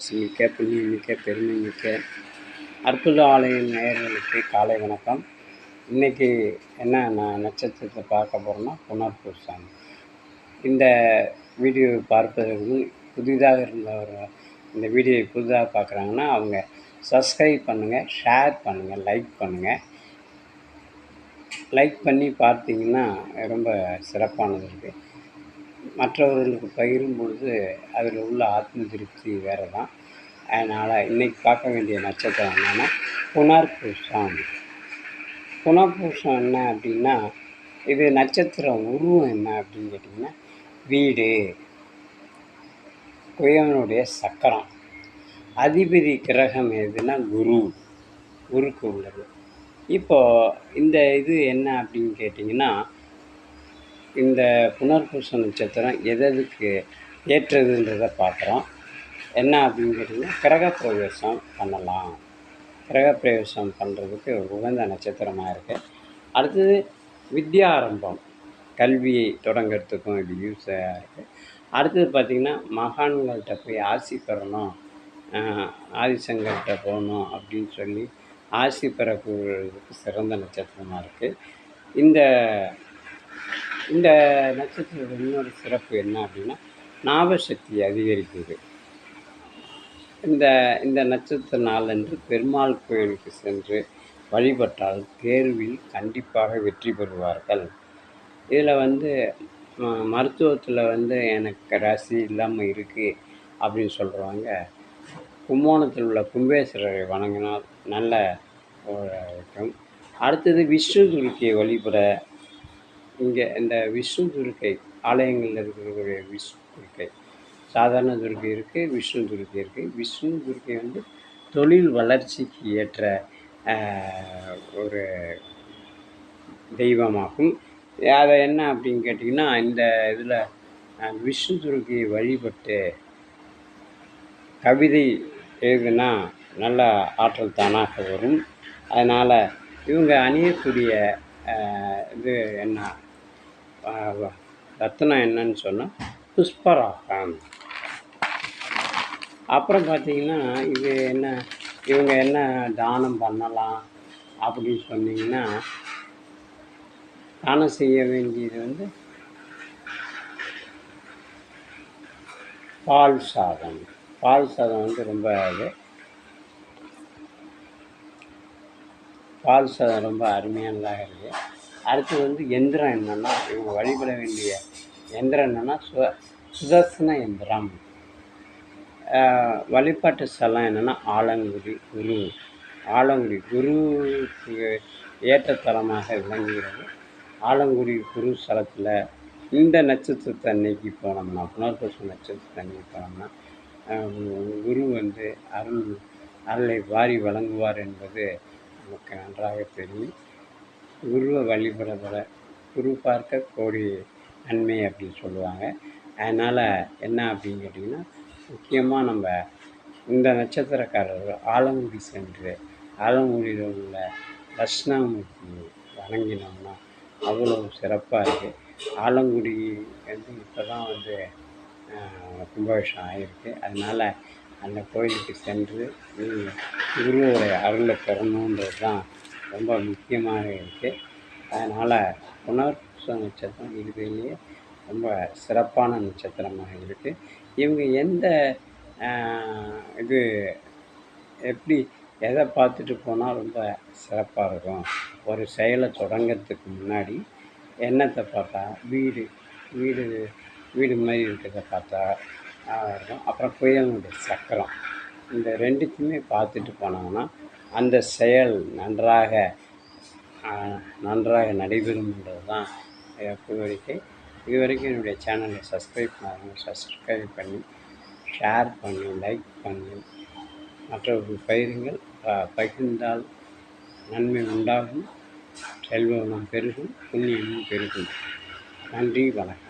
மிக்க பெருமை நிக்க அற்புத ஆலயம் நேயர்களுக்கு காலை வணக்கம். இன்றைக்கி என்ன நான் நட்சத்திரத்தை பார்க்க போகிறோன்னா புனர்பூசம் இந்த வீடியோ பார்ப்பதற்கு புதிதாக இருந்தவர் இந்த வீடியோவை புதிதாக பார்க்குறாங்கன்னா அவங்க சப்ஸ்கிரைப் பண்ணுங்கள் ஷேர் பண்ணுங்கள் லைக் பண்ணுங்கள் லைக் பண்ணி பார்த்தீங்கன்னா ரொம்ப சிறப்பானது இருக்குது மற்றவர்களுக்கு பகிரும் பொழுது அதில் உள்ள ஆத்ம திருப்தி வேறு தான் அதனால் இன்றைக்கி பார்க்க வேண்டிய நட்சத்திரம் என்னென்னா புனர்பூசம். புனர்பூசம் என்ன அப்படின்னா இது நட்சத்திரம் உருவம் என்ன அப்படின்னு கேட்டிங்கன்னா வீடு. குயவனுடைய சக்கரம். அதிபதி கிரகம் எதுனா குரு. குருக்கு உள்ளது. இப்போது இந்த இது என்ன அப்படின்னு கேட்டிங்கன்னா இந்த புனர்பூச நட்சத்திரம் எதற்கு ஏற்றதுன்றதை பார்க்குறோம். என்ன அப்படின்னு கேட்டிங்கன்னா கிரகப்பிரவேசம் பண்ணலாம். கிரகப்பிரவேசம் பண்ணுறதுக்கு உகந்த நட்சத்திரமாக இருக்குது அடுத்தது வித்யாரம்பம். கல்வியை தொடங்கிறதுக்கும் இது யூஸாக இருக்குது அடுத்தது பார்த்திங்கன்னா மகான்கள்கிட்ட போய் ஆசி பெறணும். ஆதிசங்கர்கிட்ட போகணும் அப்படின்னு சொல்லி ஆசி பெறக்கூடியதுக்கு சிறந்த நட்சத்திரமாக இருக்குது இந்த இந்த நட்சத்திரத்தோட இன்னொரு சிறப்பு என்ன அப்படின்னா ஞாபகசக்தி அதிகரிக்குது. இந்த இந்த நட்சத்திர நாளன்று பெருமாள் கோயிலுக்கு சென்று வழிபட்டால் தேர்வில் கண்டிப்பாக வெற்றி பெறுவார்கள். இதில் வந்து மருத்துவத்தில் வந்து எனக்கு ராசி இல்லாமல் இருக்குது அப்படின்னு சொல்கிறவங்க கும்போணத்தில் உள்ள கும்பேஸ்வரரை வணங்கினால் நல்ல இருக்கும் அடுத்தது விஷ்ணு துருக்கியை வழிபட இங்கே இந்த விஷ்ணு துர்க்கை ஆலயங்களில் இருக்கக்கூடிய விஷ்ணு துர்க்கை. சாதாரண துர்க்கை இருக்குது விஷ்ணு துர்க்கை இருக்குது விஷ்ணு துர்க்கை வந்து தொழில் வளர்ச்சிக்கு ஏற்ற ஒரு தெய்வமாகும். அதை என்ன அப்படின்னு கேட்டிங்கன்னா இந்த இதில் விஷ்ணு துர்க்கையை வழிபட்டு கவிதை எழுதுனா நல்ல ஆற்றல் தானாக வரும். அதனால் இவங்க அணியக்கூடிய இது என்ன? ரத்னம் என்னன்னு சொன்னால் புஷ்பராகம். அப்புறம் பார்த்தீங்கன்னா இது என்ன இவங்க என்ன தானம் பண்ணலாம் அப்படின்னு சொன்னீங்கன்னா தானம் செய்ய வேண்டியது வந்து பால் சாதம். பால் சாதம் வந்து ரொம்ப இது. பால் சாதம் ரொம்ப அருமையானதாக இருக்குது அடுத்து வந்து எந்திரம் என்னென்னா இவங்க வழிபட வேண்டிய எந்திரம் என்னென்னா சு சுதர்சன எந்திரம். வழிபாட்டு ஸ்தலம் என்னென்னா ஆலங்குடி குரு. ஆலங்குடி குருவுக்கு ஏற்றத்தலமாக விளங்குகிறது. ஆலங்குடி குரு ஸ்தலத்தில் இந்த நட்சத்திரத்தை அன்னைக்கு போனோம்னா புனர்பசு நட்சத்திரத்தை அன்னைக்கு போனோம்னா குரு வந்து அருள் அருளை வாரி வழங்குவார் என்பது நமக்கு நன்றாக தெரியும். குருவை வழிபடுற குரு பார்க்க கோடி நன்மை அப்படின்னு சொல்லுவாங்க. அதனால் என்ன அப்படின்னு கேட்டிங்கன்னா முக்கியமாக நம்ம இந்த நட்சத்திரக்காரர்கள் ஆலங்குடி சென்று ஆலங்குடியில் உள்ள தட்சிணாமூர்த்தி வணங்கினோம்னா அவ்வளோ சிறப்பாக இருக்குது ஆலங்குடி வந்து இப்போ தான் வந்து கும்பாபிஷம் ஆகிருக்கு அதனால் அந்த கோயிலுக்கு சென்று குருவோடைய அருளை பெறணுன்றது தான் ரொம்ப முக்கியமாக இருக்குது அதனால் புனர்பூச நட்சத்திரம் இருக்கிறதுலையே ரொம்ப சிறப்பான நட்சத்திரமாக இருக்குது இவங்க எந்த இது எப்படி எதை பார்த்துட்டு போனால் ரொம்ப சிறப்பாக இருக்கும்? ஒரு செயலை தொடங்கிறதுக்கு முன்னாடி எண்ணத்தை பார்த்தா வீடு வீடு வீடு மாதிரி இருக்கிறத பார்த்தா இருக்கும். அப்புறம் புயலுடைய சக்கரம். இந்த ரெண்டுத்தையுமே பார்த்துட்டு போனாங்கன்னா அந்த செயல் நன்றாக நன்றாக நடைபெறும் என்பது தான் கோரிக்கை இது வரைக்கும் என்னுடைய சேனலை சப்ஸ்கிரைப் பண்ணாங்க சப்ஸ்கிரைப் பண்ணி ஷேர் பண்ணி லைக் பண்ணி மற்றவர்கள் பயிருங்கள் பகிர்ந்தால் நன்மை உண்டாகும். செல்வம் பெருகும் புண்ணியமும் பெருகும். நன்றி வணக்கம்.